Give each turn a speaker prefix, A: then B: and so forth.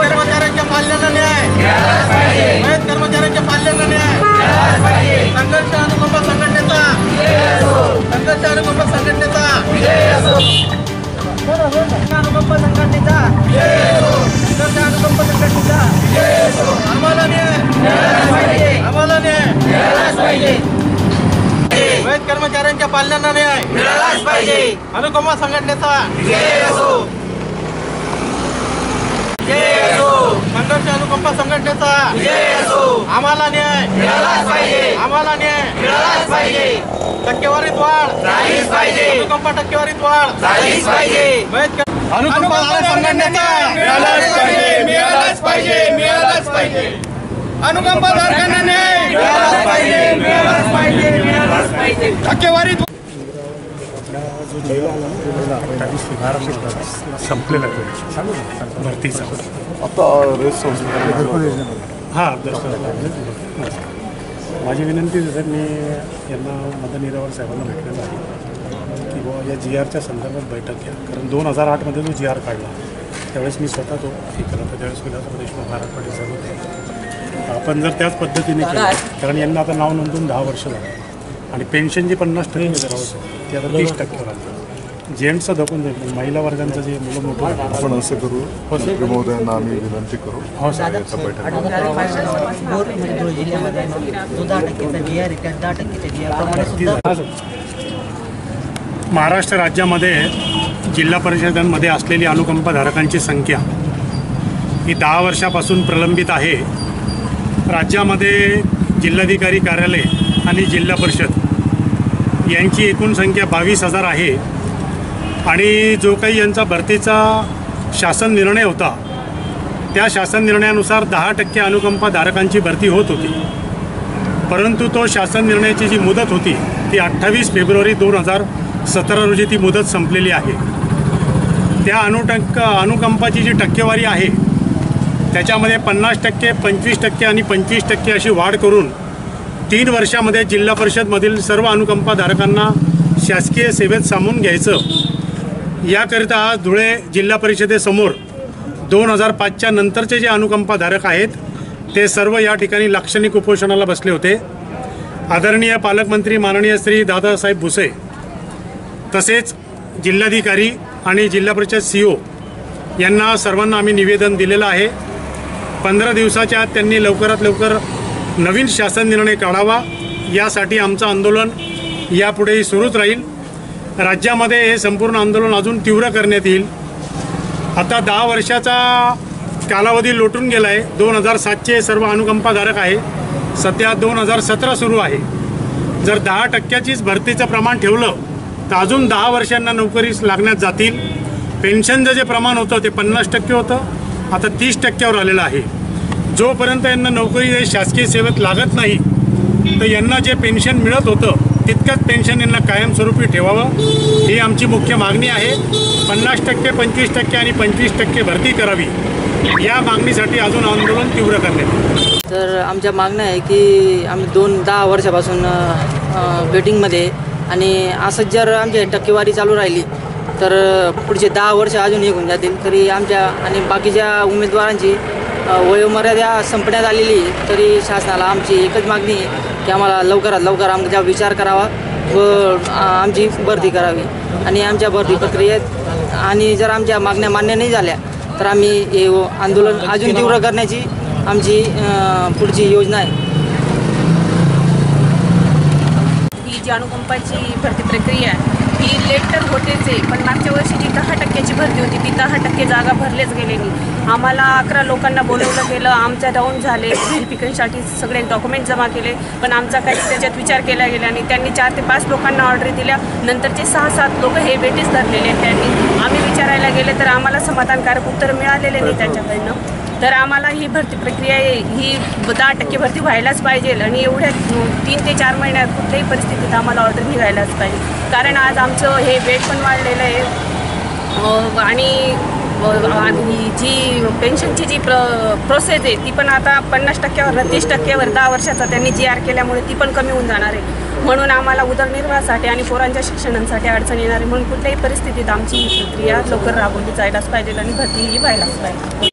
A: कर्मचाऱ्यांच्या पाल्यांना न्याय. कर्मचाऱ्यांच्या पाल्यांना न्याय. संघर्ष अनुकंप संघटनेचा संघर्ष अनुकंप संघटनेचा. अनुकंप संघटनेचा संघर्ष अनुकंप संघटनेचा. आम्हाला न्याय. आम्हाला न्याय. कर्मचाऱ्यांच्या न्याय. संघटनेचा. संघर्ष संघटनेचा. आम्हाला न्याय. आम्हाला न्याय. टक्केवारीत वाढ. अनुकंप टक्केवारीत वाढ. वैध क- अनुकंप संघटनेचा
B: मिळालाच पाहिजे. मिळालाच पाहिजे. अनुकंप धारकांना न्याय. मिळालाच पाहिजे. मिळालाच पाहिजे. मिळालाच पाहिजे. टक्केवारी
C: जो जिल्हा आला ना अठ्ठावीस फेब्रुवारी संपलेला तो भरतीचा.
D: आता रेस
C: हां माझी विनंती आहे सर मी यांना मदन निरावर साहेबांना भेटलेलं आहे की बुवा या जी आरच्या संदर्भात बैठक घ्या. कारण दोन हजार आठमध्ये जो जी आर काढला त्यावेळेस मी स्वतः तो हे केला होता. त्यावेळेस विलासराव देशमुख महाराज पाटील साहेब होते. आपण जर त्याच पद्धतीने केलं कारण यांना आता नाव नोंदून दहा वर्ष झालं. आणि पेन्शन जी पन्नास टक्के जर होतं ते आता वीस टक्के आलं जेंट्सचं धकून जाईल पण महिला वर्गांचं जे मुलं मोठं
D: आपण असं करू. मंत्री महोदयांना आम्ही विनंती करू.
C: हो सर.
E: जिल्ह्यामध्ये जो दहा आर आहे त्या दहा
C: महाराष्ट्र राज्यामध्ये जिल्हा परिषदांमध्ये असलेली अनुकंपधारकांची संख्या ही दहा वर्षापासून प्रलंबित आहे. राज्यामध्ये जिल्हाधिकारी कार्यालय आणि जिल्हा परिषद यांची एकूण संख्या बावीस हजार आहे. आणि जो काही यांचा भरतीचा शासन निर्णय होता त्या शासन निर्णयानुसार दहा टक्के अनुकंपाधारकांची भरती होत होती. परंतु तो शासन निर्णयाची जी मुदत होती ती अठ्ठावीस फेब्रुवारी दोन हजार सतरा रोजी ती मुदत संपलेली आहे. त्या अनुटंक अनुकंपाची जी टक्केवारी आहे त्याच्यामध्ये पन्नास टक्के पंचवीस टक्के आणि पंचवीस टक्के अशी वाढ करून तीन वर्षामध्ये जिल्हा परिषदमधील सर्व अनुकंपाधारकांना शासकीय सेवेत सामावून घ्यायचं याकरिता आज धुळे जिल्हा परिषदेसमोर दोन हजार पाचच्या नंतरचे जे अनुकंपाधारक आहेत ते सर्व या ठिकाणी लाक्षणिक उपोषणाला बसले होते. आदरणीय पालकमंत्री माननीय श्री दादासाहेब भुसे तसेच जिल्हाधिकारी आणि जिल्हा परिषद सी ओ यांना सर्वांना आम्ही निवेदन दिलेलं आहे. पंधरा दिवसाच्या आत त्यांनी लवकरात लवकर नवीन शासन निर्णय काढावा. यासाठी आमचं आंदोलन यापुढेही सुरूच राहील. राज्यामध्ये हे संपूर्ण आंदोलन अजून तीव्र करण्यात येईल. आता दहा वर्षाचा कालावधी लोटून गेला आहे दोन हजार सातचे सर्व अनुकंपाधारक आहे. सध्या दोन हजार सतरा सुरू आहे. जर दहा टक्क्याचीच भरतीचं प्रमाण ठेवलं तर अजून दहा वर्षांना नोकरीस लागण्यात जातील. पेन्शनचं जे प्रमाण होतं ते पन्नास टक्के होतं. आता तीस टक्क्यावर आलेलं आहे. जोपर्यंत यांना नोकरी शासकीय सेवेत लागत नाही तर यांना जे पेन्शन मिळत होतं तितकंच पेन्शन यांना कायमस्वरूपी ठेवावं. ही आमची मुख्य मागणी आहे. पन्नास टक्के पंचवीस टक्के आणि पंचवीस टक्के भरती करावी. या मागणीसाठी अजून आंदोलन तीव्र करण्यात
E: तर आमच्या मागणं आहे की आम्ही दोन दहा वर्षापासून वेटिंगमध्ये आणि असंच जर आमची टक्केवारी चालू राहिली तर पुढचे दहा वर्ष अजून निघून जातील. तरी आमच्या आणि बाकीच्या उमेदवारांची वयोमर्यादा संपण्यात आलेली तरी शासनाला आमची एकच मागणी आहे. की आम्हाला लवकरात लवकर आमचा विचार करावा व आमची भरती करावी. आणि आमच्या भरती प्रक्रियेत आणि जर आमच्या मागण्या मान्य नाही झाल्या तर आम्ही हे आंदोलन अजून तीव्र करण्याची आमची पुढची योजना आहे.
F: ही जी अनुकंपाची भरती प्रक्रिया आहे ही लेट तर होतेच आहे. पण मागच्या वर्षी जी दहा टक्क्याची भरती होती. ती दहा टक्के जागा भरलेच गेलेली आम्हाला अकरा लोकांना बोलवलं गेलं. आमच्या डाऊन झाले. व्हेरिफिकेशनसाठी सगळे डॉक्युमेंट जमा केले. पण आमचा काही त्याच्यात विचार केला गेला आणि त्यांनी चार ते पाच लोकांना ऑर्डर दिल्या. नंतरचे सहा सात लोक हे वेटीस धरलेले आहेत त्यांनी. आम्ही विचारायला गेले तर आम्हाला समाधानकारक उत्तर मिळालेले नाही त्यांच्याकडनं. तर आम्हाला ही भरती प्रक्रिया आहे, ही दहा टक्के भरती व्हायलाच पाहिजे आणि एवढ्या तीन ते चार महिन्यात कुठल्याही परिस्थितीत आम्हाला ऑर्डर निघायलाच पाहिजे. कारण आज आमचं हे वेट पण वाढलेलं आहे. आणि जी पेन्शनची जी प्र प्रोसेस आहे ती पण आता पन्नास टक्क्यावर तीस टक्क्यावर दहा वर्षाचा त्यांनी जी आर केल्यामुळे ती पण कमी होऊन जाणार आहे. म्हणून आम्हाला उदरनिर्वाहासाठी आणि पोरांच्या शिक्षणांसाठी अडचण येणार आहे. म्हणून कुठल्याही परिस्थितीत आमची ही प्रक्रिया लवकर राबवली जायलाच पाहिजे आणि भरती ही व्हायलाच पाहिजे.